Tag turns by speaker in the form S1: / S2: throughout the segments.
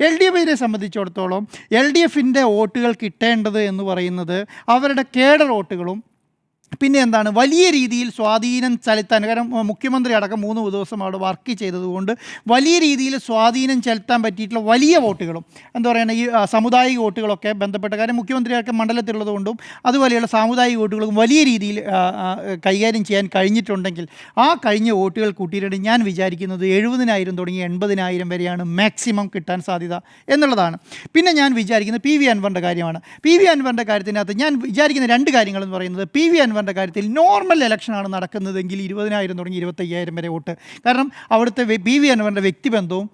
S1: L D എഫിനെ സംബന്ധിച്ചിടത്തോളം L D എഫിന്റെ വോട്ടുകൾ കിട്ടേണ്ടത് എന്ന് പറയുന്നത് അവരുടെ കേഡർ വോട്ടുകളും പിന്നെ എന്താണ് വലിയ രീതിയിൽ സ്വാധീനം ചെലുത്താൻ കാരണം മുഖ്യമന്ത്രി അടക്കം മൂന്ന് ദിവസം അവിടെ വർക്ക് ചെയ്തതുകൊണ്ട് വലിയ രീതിയിൽ സ്വാധീനം ചെലുത്താൻ പറ്റിയിട്ടുള്ള വലിയ വോട്ടുകളും എന്താ പറയുക ഈ സമുദായിക വോട്ടുകളൊക്കെ ബന്ധപ്പെട്ട കാര്യം മുഖ്യമന്ത്രിയൊക്കെ മണ്ഡലത്തിലുള്ളത് കൊണ്ടും അതുപോലെയുള്ള സാമുദായിക വോട്ടുകളും വലിയ രീതിയിൽ കൈകാര്യം ചെയ്യാൻ കഴിഞ്ഞിട്ടുണ്ടെങ്കിൽ ആ കഴിഞ്ഞ വോട്ടുകൾ കൂട്ടിയിട്ട് ഞാൻ വിചാരിക്കുന്നത് എഴുപതിനായിരം തുടങ്ങി എൺപതിനായിരം വരെയാണ് മാക്സിമം കിട്ടാൻ സാധ്യത എന്നുള്ളതാണ്. പിന്നെ ഞാൻ വിചാരിക്കുന്നത് പി വി അൻവറിന്റെ കാര്യമാണ്. പി വി അൻവറിന്റെ കാര്യത്തിനകത്ത് ഞാൻ വിചാരിക്കുന്ന രണ്ട് കാര്യങ്ങൾ എന്ന് പറയുന്നത് പി വി അൻവറിന്റെ കാര്യത്തിൽ നോർമൽ ഇലക്ഷനാണ് നടക്കുന്നതെങ്കിൽ ഇരുപതിനായിരം തുടങ്ങി ഇരുപത്തയ്യായിരം വരെ വോട്ട്. കാരണം അവിടുത്തെ ബി വി അൻവറിന്റെ വ്യക്തിബന്ധവും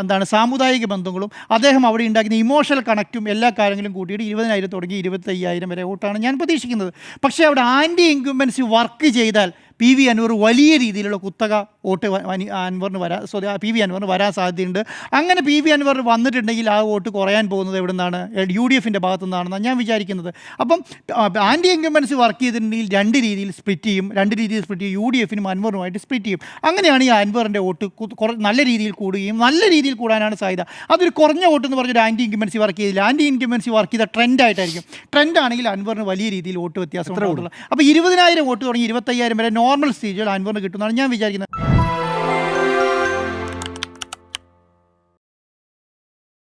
S1: എന്താണ് സാമുദായിക ബന്ധങ്ങളും അദ്ദേഹം അവിടെ ഉണ്ടാക്കുന്ന ഇമോഷണൽ കണക്റ്റും എല്ലാ കാര്യങ്ങളും കൂട്ടിയിട്ട് ഇരുപതിനായിരം തുടങ്ങി ഇരുപത്തയ്യായിരം വരെ വോട്ടാണ് ഞാൻ പ്രതീക്ഷിക്കുന്നത്. പക്ഷേ അവിടെ ആന്റി ഇൻക്യുമ്പൻസി വർക്ക് ചെയ്താൽ പി വി അനൂർ വലിയ രീതിയിലുള്ള കുത്തക വോട്ട് അൻവറിന് വരാൻ സോറി പി വി അൻവറിന് വരാൻ സാധ്യതയുണ്ട്. അങ്ങനെ പി വി അൻവർ വന്നിട്ടുണ്ടെങ്കിൽ ആ വോട്ട് കുറയാൻ പോകുന്നത് എവിടെ നിന്നാണ് യു ഡി എഫിന്റെ ഭാഗത്തു നിന്നാണെന്നാണ് ഞാൻ വിചാരിക്കുന്നത്. അപ്പം ആന്റി ഇൻകമ്പൻസി വർക്ക് ചെയ്തിട്ടുണ്ടെങ്കിൽ രണ്ട് രീതിയിൽ സ്പ്ലിറ്റ് ചെയ്യും. രണ്ട് രീതിയിൽ സ്പ്ലിറ്റ് ചെയ്യും. യു ഡി എഫിനും അൻവറുമായിട്ട് സ്പ്ലിറ്റ് ചെയ്യും. അങ്ങനെയാണ് ഈ അൻവറിന്റെ വോട്ട് കുറ- നല്ല രീതിയിൽ കൂടുകയും നല്ല രീതിയിൽ കൂടാനാണ് സാധ്യത. അതൊരു കുറഞ്ഞ വോട്ട് എന്ന് പറഞ്ഞൊരു ആന്റി ഇൻകമ്പൻസി വർക്ക് ചെയ്തില്ല. ആന്റി ഇൻകമ്പൻസി വർക്ക് ചെയ്ത ട്രെൻഡ് ആയിട്ടായിരിക്കും ട്രെൻഡ് ആണെങ്കിൽ അൻവറിന് വലിയ രീതിയിൽ വോട്ട് വ്യത്യാസം അപ്പോൾ ഇരുപതിനായിരം വോട്ട് തുടങ്ങി ഇരുപത്തയ്യായിരം വരെ നോർമൽ സ്റ്റേജിൽ അൻവറിന് കിട്ടുന്നതാണ് ഞാൻ വിചാരിക്കുന്നത്.